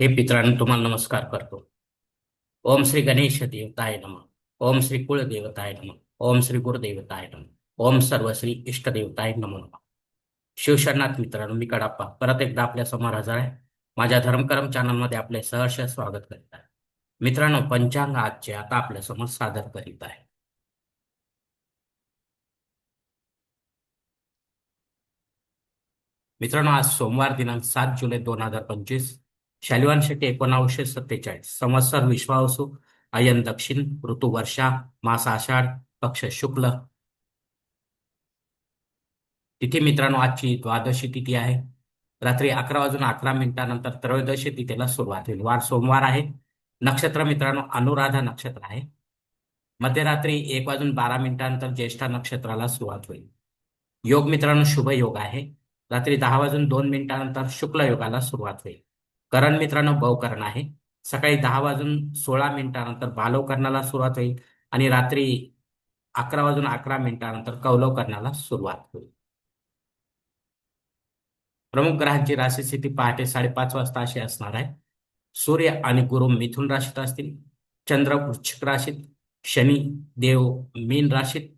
हे पित्रांनो तुम्हाला नमस्कार करतो. ओम श्री गणेश देवताय नम. ओम श्री कुळ देवताय नम. ओम श्री गुरुदेवताय नम. ओम सर्व श्री इष्टदेवताय नमो नम. शिवशरणात मित्रांनो मी कडाप्पा. परत एकदा आपल्यासमोर हजर आहे. माझ्या धर्मकरम चॅनलमध्ये आपले सहर्ष स्वागत करीत आहे. मित्रांनो पंचांग आजचे आता आपल्यासमोर सादर करीत आहे. मित्रांनो आज सोमवार दिनांक सात जुलै दोन हजार पंचवीस. शालिवान शेट्टी एकोणावीसशे सत्तेचाळीस. संवत्सर विश्वावसु अयन दक्षिण ऋतू वर्षा मास आषाढ पक्ष शुक्ल. तिथे मित्रांनो आजची द्वादशी तिथी आहे. रात्री अकरा वाजून अकरा मिनिटानंतर त्रयोदशी तिथीला सुरुवात होईल. वार सोमवार आहे. नक्षत्र मित्रांनो अनुराधा नक्षत्र आहे. मध्यरात्री एक वाजून बारा मिनिटानंतर ज्येष्ठा नक्षत्राला सुरुवात होईल. योग मित्रांनो शुभ योग आहे. रात्री दहा वाजून दोन मिनिटानंतर शुक्ल योगाला सुरुवात होईल. करण मित्रांनो बवकरण आहे. सकाळी दहा वाजून सोळा मिनिटानंतर बालवकरणाला सुरुवात होईल आणि रात्री अकरा वाजून अकरा मिनिटानंतर कौलवकरणाला सुरुवात होईल. प्रमुख ग्रहांची राशी स्थिती पहाटे साडेपाच वाजता अशी असणार आहे. सूर्य आणि गुरु मिथुन राशीत असतील चंद्र वृश्चिक राशीत शनी देव मीन राशीत.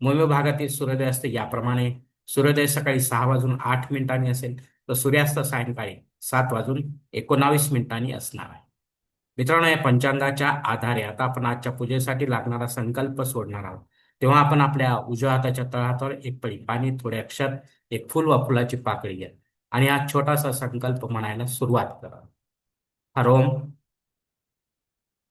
मम्मी भागातील सूर्योदय असते याप्रमाणे सूर्योदय सकाळी सहा वाजून आठ मिनिटांनी असेल तर सूर्यास्त सायंकाळी सात वाजून एकोणावीस मिनिटांनी असणार आहे. मित्रांनो या पंचांगाच्या आधारे आता आपण आजच्या पूजेसाठी लागणारा संकल्प सोडणार आहोत. तेव्हा आपण आपल्या उजव्या हाताच्या तळहातावर एक पळी पाणी थोडे अक्षर एक फुल व फुलाची पाकळी घ्या. आणि हा छोटासा संकल्प म्हणायला सुरुवात करा. हरोम.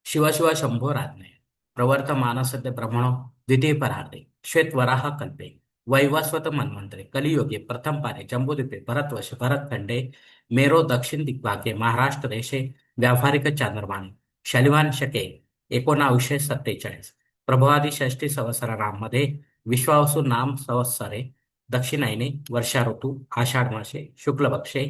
शिवशिव शंभो राजने प्रवर्त मानसद्य ब्रह्मणो द्वितीय परार्धे श्वेतवराह कल्पे. वैवस्वत मन्वंतरे कलियुगे प्रथम पारे. जम्बूद्वीपे. भरतवश. भरतखंडे. मेरो दक्षिण दिग्भागे महाराष्ट्र देशे व्यावहारिक चांद्रमाने शलिवान शके एकोणावीसशे सत्तेचाळीस. प्रभवादी षष्टी संवत्सरामध्ये विश्वावसू नाम संवत्सरे दक्षिणायने वर्षा ऋतू आषाढ मासे शुक्ल पक्षे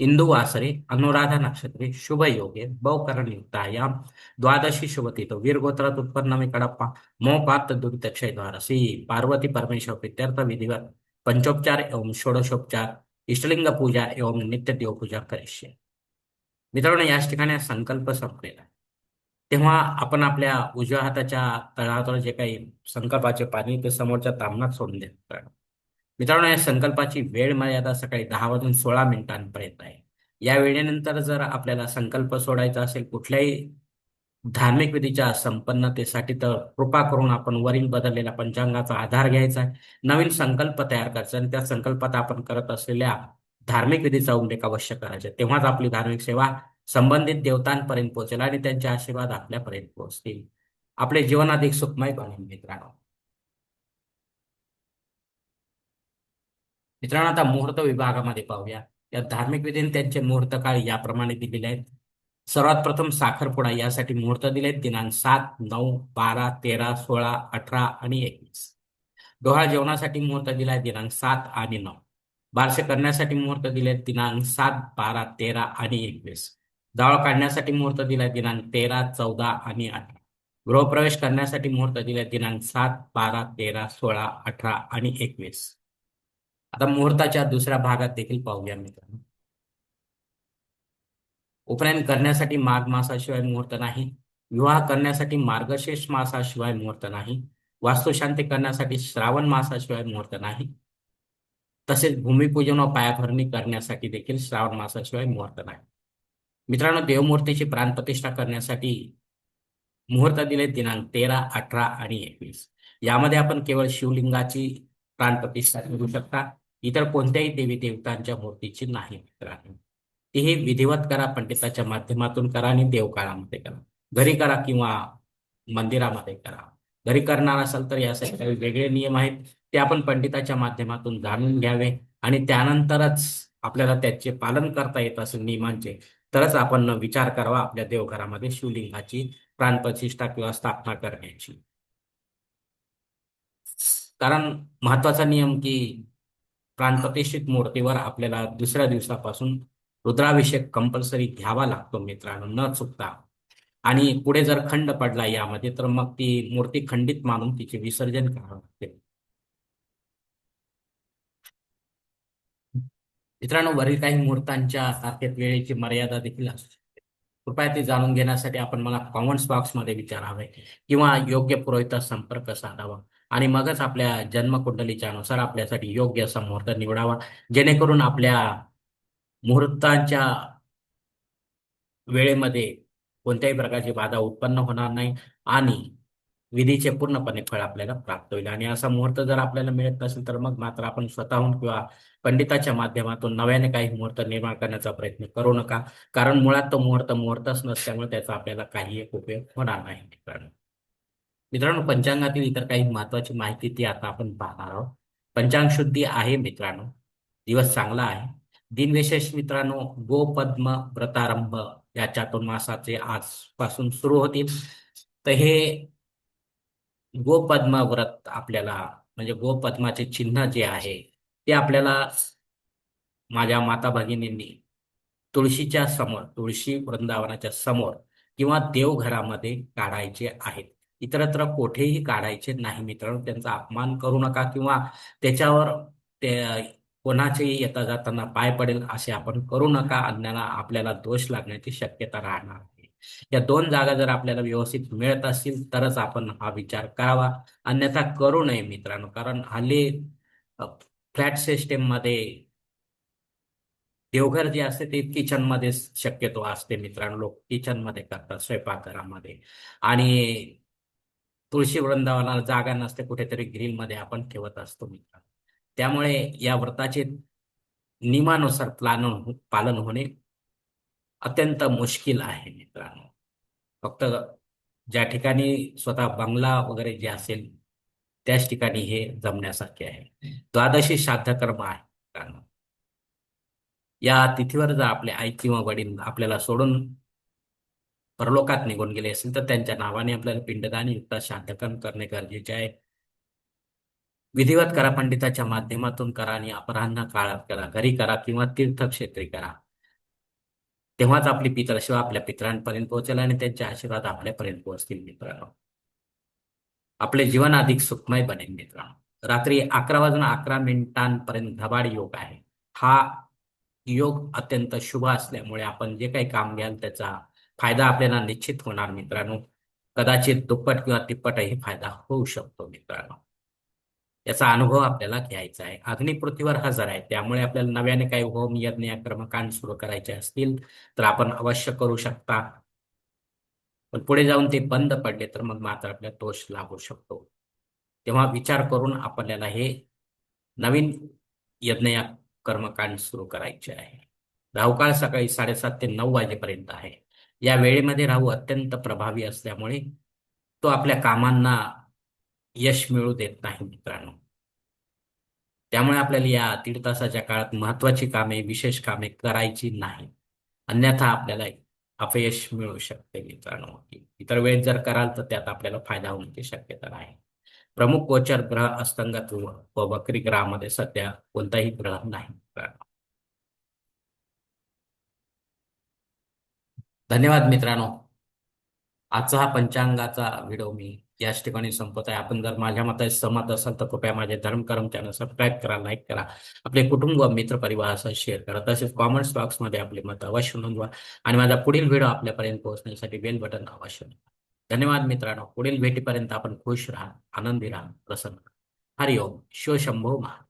इंदू वासरे अनुराधा नक्षत्रे शुभ योगे बहुकरण युक्तायाम द्वादशी शुभतीत वीरगोत्रात उत्पन्न कडप्पा मोपात दुर्दक्षय द्वारसी पार्वती परमेश्वर पित्यर्थ विधिवत पंचोपचार एवं षोडशोपचार इष्टलिंग पूजा एवं नित्य देवपूजा करिष्ये मित्रांनो याच ठिकाणी संकल्प संपलेला तेव्हा आपण आपल्या उजव्या हाताच्या तळहातावर जे काही संकल्पाचे पाणी ते समोरच्या तामणात सोडून देत मित्रांनो या संकल्पाची वेळ मर्यादा सकाळी दहा वाजून सोळा मिनिटांपर्यंत आहे या वेळेनंतर जर आपल्याला संकल्प सोडायचा असेल कुठल्याही धार्मिक विधीच्या संपन्नतेसाठी तर कृपा करून आपण वरील बदललेल्या पंचांगाचा आधार घ्यायचा आहे. नवीन संकल्प तयार करायचा आणि त्या संकल्पात आपण करत असलेल्या धार्मिक विधीचा उल्लेख अवश्य करायचा तेव्हाच आपली धार्मिक सेवा संबंधित देवतांपर्यंत पोहोचेल आणि त्यांचे आशीर्वाद आपल्यापर्यंत पोहोचतील. आपले जीवन अधिक सुखमय बनेल मित्रांनो. मित्रांनो आता मुहूर्त विभागामध्ये पाहूया. या धार्मिक विधीने त्यांचे मुहूर्त काळ याप्रमाणे दिलेले आहेत. सर्वात प्रथम साखरपुडा यासाठी मुहूर्त दिलेत. दिनांक सात नऊ बारा तेरा सोळा अठरा आणि एकवीस. डोहाळ जेवणासाठी मुहूर्त दिलाय दिनांक सात आणि नऊ. बारसे करण्यासाठी मुहूर्त दिले दिनांक सात बारा तेरा आणि एकवीस. जावळ काढण्यासाठी मुहूर्त दिलाय दिनांक तेरा चौदा आणि अठरा. गृहप्रवेश करण्यासाठी मुहूर्त दिले दिनांक सात बारा तेरा सोळा अठरा आणि एकवीस. आता मुहूर्ताच्या दुसऱ्या भागात देखील पाहूया मित्रांनो. उपनयन करण्यासाठी माघ मासाशिवाय मुहूर्त नाही विवाह करण्यासाठी मार्गशीर्ष मासाशिवाय मुहूर्त नाही वास्तुशांती करण्यासाठी श्रावण मासाशिवाय मुहूर्त नाही तसेच भूमिपूजन व पायाभरणी करण्यासाठी देखील श्रावण मासाशिवाय मुहूर्त नाही. मित्रांनो देवमूर्तीची प्राणप्रतिष्ठा करण्यासाठी मुहूर्त दिले दिनांक तेरा अठरा आणि एकवीस. यामध्ये आपण केवळ शिवलिंगाची प्राणप्रतिष्ठा करू शकता इतर कोणत्याही देवी देवतांच्या मूर्तीची नाही मित्रांनो. ते हे विधिवत करा पंडिताच्या माध्यमातून करा आणि देवकाळामध्ये करा. घरी करा किंवा मंदिरामध्ये करा. घरी करणार असाल तर यासाठी काही वेगळे नियम आहेत ते आपण पंडिताच्या माध्यमातून जाणून घ्यावे आणि त्यानंतरच आपल्याला त्याचे पालन करता येत असेल नियमांचे म्हणजे तरच आपण विचार करावा आपल्या देवघरामध्ये शिवलिंगाची प्राणप्रतिष्ठा किंवा स्थापना करण्याची. कारण महत्त्वाचा नियम की प्राणप्रतिष्ठित मूर्तीवर आपल्याला दुसऱ्या दिवसापासून रुद्राभिषेक कंपल्सरी घ्यावा लागतो मित्रांनो न चुकता. आणि पुढे जर खंड पडला यामध्ये तर मग ती मूर्ती खंडित मानून तिचे विसर्जन करावं लागते. मित्रांनो वरील काही मुहूर्तांच्या तारखेत वेळेची मर्यादा देखील असू शकते. कृपया ते जाणून घेण्यासाठी आपण मला कॉमेंट्स बॉक्समध्ये विचारावे किंवा योग्य पुरोहिता संपर्क साधावा आणि मगच आपल्या जन्मकुंडलीच्या अनुसार आपल्यासाठी योग्य असा मुहूर्त निवडावा जेणेकरून आपल्या मुहूर्ताच्या वेळेमध्ये कोणत्याही प्रकारची बाधा उत्पन्न होणार नाही आणि विधीचे पूर्णपणे फळ आपल्याला प्राप्त होईल. आणि असा मुहूर्त जर आपल्याला मिळत नसेल तर मग मात्र आपण स्वतःहून किंवा पंडिताच्या माध्यमातून नव्याने काही मुहूर्त निर्माण करण्याचा प्रयत्न करू नका. कारण मुळात तो मुहूर्त मुहूर्तच नसल्यामुळे त्याचा आपल्याला काही एक उपयोग होणार नाही मित्रांनो. मित्रांनो पंचांगातील इतर काही महत्वाची माहिती ती आता आपण पाहणार आहोत. पंचांग शुद्धी आहे मित्रांनो. दिवस चांगला आहे. दिनविशेष मित्रांनो गोपद्म व्रतारंभ या चातुर्मासाचे आजपासून सुरू होतील. तर हे गोपद्म व्रत आपल्याला म्हणजे गोपद्माचे चिन्ह जे आहे ते आपल्याला माझ्या माता भगिनींनी तुळशीच्या समोर तुळशी वृंदावनाच्या समोर किंवा देवघरामध्ये काढायचे आहेत. इतरत्र कोठेही काढायचे नाही मित्रांनो. त्यांचा अपमान करू नका किंवा त्याच्यावर ते कोणाच्याही येता जाताना पाय पडेल असे आपण करू नका. अन्याला आपल्याला दोष लागण्याची शक्यता राहणार आहे या दोन जागा जर आपल्याला व्यवस्थित मिळत असतील तरच आपण हा विचार करावा. अन्यथा करू नये मित्रांनो. कारण हल्ली फ्लॅट सिस्टीममध्ये देवघर जे असते ते किचनमध्ये शक्यतो असते मित्रांनो. लोक किचनमध्ये करतात स्वयंपाकघरामध्ये. आणि तुळशी वृंदावनाला जागा नसते कुठेतरी ग्रील मध्ये आपण ठेवत असतो मित्रांनो. त्यामुळे या व्रताचे नियमानुसार प्लान हो, पालन होणे अत्यंत मुश्किल आहे मित्रांनो. फक्त ज्या ठिकाणी स्वतः बंगला वगैरे जे असेल त्याच ठिकाणी हे जमण्यासारखे आहे. द्वादशी श्राद्ध कर्म आहे मित्रांनो. या तिथीवर जर आपले आई किंवा वडील आपल्याला सोडून परलोकात निघून गेले असेल तर त्यांच्या नावाने आपल्याला पिंडदान युक्त श्राद्धकर्म करणे गरजेचे आहे. विधिवत करा पंडिताच्या माध्यमातून करा आणि अपराह्न काळात करा घरी करा किंवा तीर्थक्षेत्री करा. तेव्हाच आपली पितरशिवा आपल्या पितरांपर्यंत पोहोचेल आणि त्यांचे आशीर्वाद आपल्यापर्यंत पोहोचतील मित्रांनो. आपले जीवन अधिक सुखमय बनेल मित्रांनो. रात्री अकरा वाजून अकरा मिनिटांपर्यंत धबाड योग आहे. हा योग अत्यंत शुभ असल्यामुळे आपण जे काही काम घ्याल त्याचा फायदा आपल्याला निश्चित होणार मित्रांनो. कदाचित दुप्पट किंवा तिप्पटही फायदा होऊ शकतो मित्रांनो. याचा अनुभव आपल्याला घ्यायचा आहे. अग्नी पृथ्वीवर हजर आहे. त्यामुळे आपल्याला नव्याने काही होम यज्ञ कर्मकांड सुरू करायचे असतील तर आपण अवश्य करू शकता. पण पुढे जाऊन ते बंद पडले तर मग मात्र आपल्याला दोष लागू शकतो. तेव्हा विचार करून आपल्याला हे नवीन यज्ञ कर्मकांड सुरू करायचे आहे. राहुकाळ सकाळी साडेसात ते नऊ वाजेपर्यंत आहे. या वेळेमध्ये राहू अत्यंत प्रभावी असल्यामुळे तो आपल्या कामांना यश मिळू देत नाही मित्रांनो. त्यामुळे आपल्याला या दीड तासाच्या काळात महत्वाची कामे विशेष कामे करायची नाही. अन्यथा आपल्याला अपयश मिळू शकते मित्रांनो. इतर वेळेस जर कराल तर त्यात आपल्याला फायदा होण्याची शक्यता नाही. प्रमुख गोचर ग्रह अस्तंगत व वक्री ग्रहामध्ये सध्या कोणताही ग्रह नाही मित्रांनो. धन्यवाद मित्रांनो. आजचा हा पंचांगाचा व्हिडिओ मी याच ठिकाणी संपत आहे. आपण जर माझ्या मताचे सहमत असाल तर कृपया माझे धर्मकर्म चॅनल सबस्क्राईब करा लाईक करा. आपले कुटुंब व मित्र परिवारासह शेअर करा. तसेच कॉमेंट्स बॉक्समध्ये आपले मत अवश्य नोंदवा. आणि माझा पुढील व्हिडिओ आपल्यापर्यंत पोहोचण्यासाठी बेल बटन अवश्य धन्यवाद मित्रांनो. पुढील भेटीपर्यंत आपण खुश राहा आनंदी राहा प्रसन्न हरिओम. शिवशंभो महा.